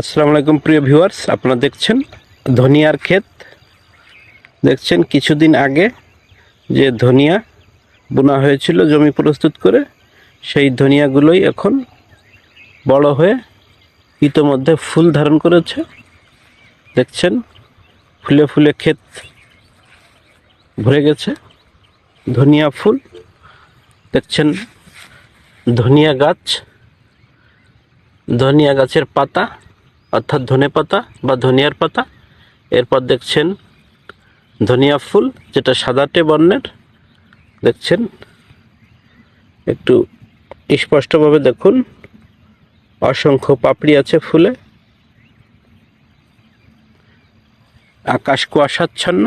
আসসালামু আলাইকুম, প্রিয় ভিউয়ার্স। আপনারা দেখছেন ধনিয়ার ক্ষেত। দেখছেন কিছুদিন আগে যে ধনিয়া বোনা হয়েছিল, জমি প্রস্তুত করে, সেই ধনিয়াগুলোই এখন বড় হয়ে ইতোমধ্যে ফুল ধারণ করেছে। দেখছেন, ফুলে ফুলে ক্ষেত ভরে গেছে, ধনিয়া ফুল। দেখছেন, ধনিয়া গাছ, ধনিয়া গাছের পাতা। অর্থাৎ ধনে পাতা বা ধনিয়ার পাতা। এরপর দেখছেন ধনিয়া ফুল, যেটা সাদাটে বর্ণের। দেখছেন? একটু স্পষ্টভাবে দেখুন। অসংখ্য পাপড়ি আছে ফুলে। আকাশ কুয়াশাচ্ছন্ন।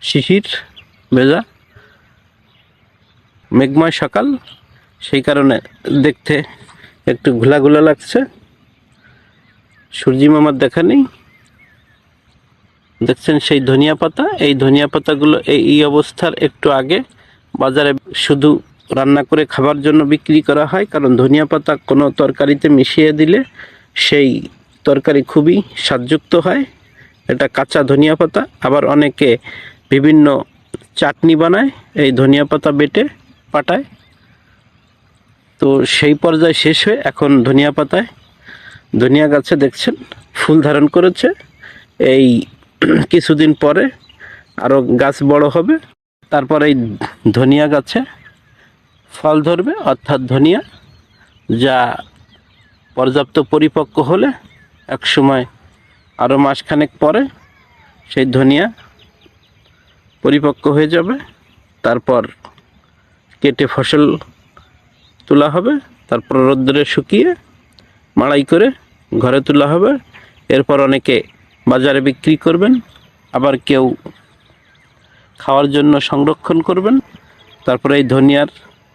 শিশির ভেজা মেঘময় সকাল। সেই কারণে দেখতে একটু ঘোলা ঘোলা লাগছে। সূর্যি মামার দেখা নেই? দেখছেন সেই ধনিয়া পাতা? এই ধনিয়া পাতাগুলো এই অবস্থার একটু আগে বাজারে শুধু রান্না করে খাবার জন্য বিক্রি করা হয়, কারণ ধনিয়া পাতা কোনো তরকারিতে মিশিয়ে দিলে সেই তরকারি খুবই স্বাদযুক্ত হয়। এটা কাঁচা ধনিয়া পাতা। আবার অনেকে বিভিন্ন চাটনি বানায়, এই ধনিয়া পাতা বেটে পাটায়। তো সেই পর্যায়ে শেষ হয়ে এখন ধনিয়া পাতায় ধনিয়া গাছে, দেখছেন? ফুল ধারণ করেছে। এই কিছুদিন পরে আরও গাছ বড় হবে। তারপর এই ধনিয়া গাছে ফল ধরবে, অর্থাৎ ধনিয়া, যা পর্যাপ্ত পরিপক্ক হলে এক সময় আরও মাসখানেক পরে সেই ধনিয়া পরিপক্ক হয়ে যাবে। তারপর কেটে ফসল তোলা হবে। তারপর রোদ্দুরে শুকিয়ে মাড়াই করে ঘরে তোলা হবে। এরপর অনেকে বাজারে বিক্রি করবেন, আবার কেউ খাওয়ার জন্য সংরক্ষণ করবেন। তারপরে এই ধনিয়ার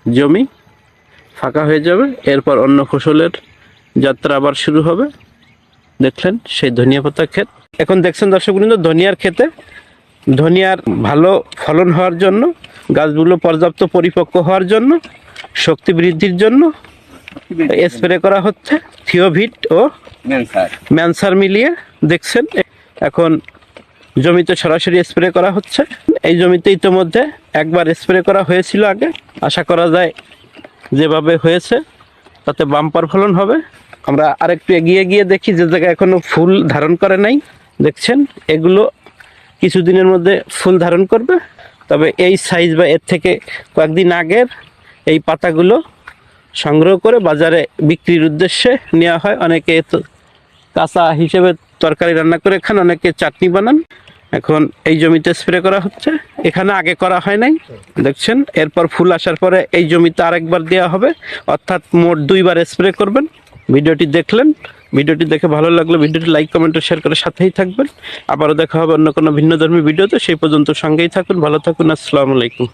জমি ফাঁকা হয়ে যাবে। এরপর অন্য ফসলের যাত্রা আবার শুরু হবে। দেখলেন সেই ধনিয়া পাতা ক্ষেত। এখন দেখছেন দর্শক দর্শকবৃন্দ ধনিয়ার ক্ষেতে ধনিয়ার ভালো ফলন হওয়ার জন্য, গাছগুলো পর্যাপ্ত পরিপক্ক হওয়ার জন্য, শক্তি বৃদ্ধির জন্য স্প্রে করা হচ্ছে থিওভিট ও ম্যানসার মিলিয়ে দেখছেন? এখন জমিতে সরাসরি স্প্রে করা হচ্ছে। এই জমিতে ইতিমধ্যে একবার স্প্রে করা হয়েছিল আগে। আশা করা যায় যেভাবে হয়েছে তাতে বাম্পার ফলন হবে। আমরা আরেকটু এগিয়ে গিয়ে দেখি যে জায়গায় এখনও ফুল ধারণ করে নাই। দেখছেন? এগুলো কিছুদিনের মধ্যে ফুল ধারণ করবে। তবে এই সাইজ বা এর থেকে কয়েকদিন আগের এই পাতাগুলো সংগ্রহ করে বাজারে বিক্রির উদ্দেশ্যে নেওয়া হয়। অনেকে কাঁচা হিসেবে তরকারি রান্না করে খান, অনেকে চাটনি বানান। এখন এই জমিতে স্প্রে করা হচ্ছে। এখানে আগে করা হয় নাই। দেখছেন? এরপর ফুল আসার পরে এই জমিতে আরেকবার দেওয়া হবে। অর্থাৎ মোট দুইবার স্প্রে করবেন। ভিডিওটি দেখলেন। ভিডিওটি দেখে ভালো লাগলে ভিডিওটি লাইক কমেন্ট শেয়ার করে সাথেই থাকবেন। আবারও দেখা হবে অন্য কোনো ভিন্ন ধর্মী ভিডিওতে। সেই পর্যন্ত সঙ্গেই থাকুন, ভালো থাকুন, আসসালামু আলাইকুম।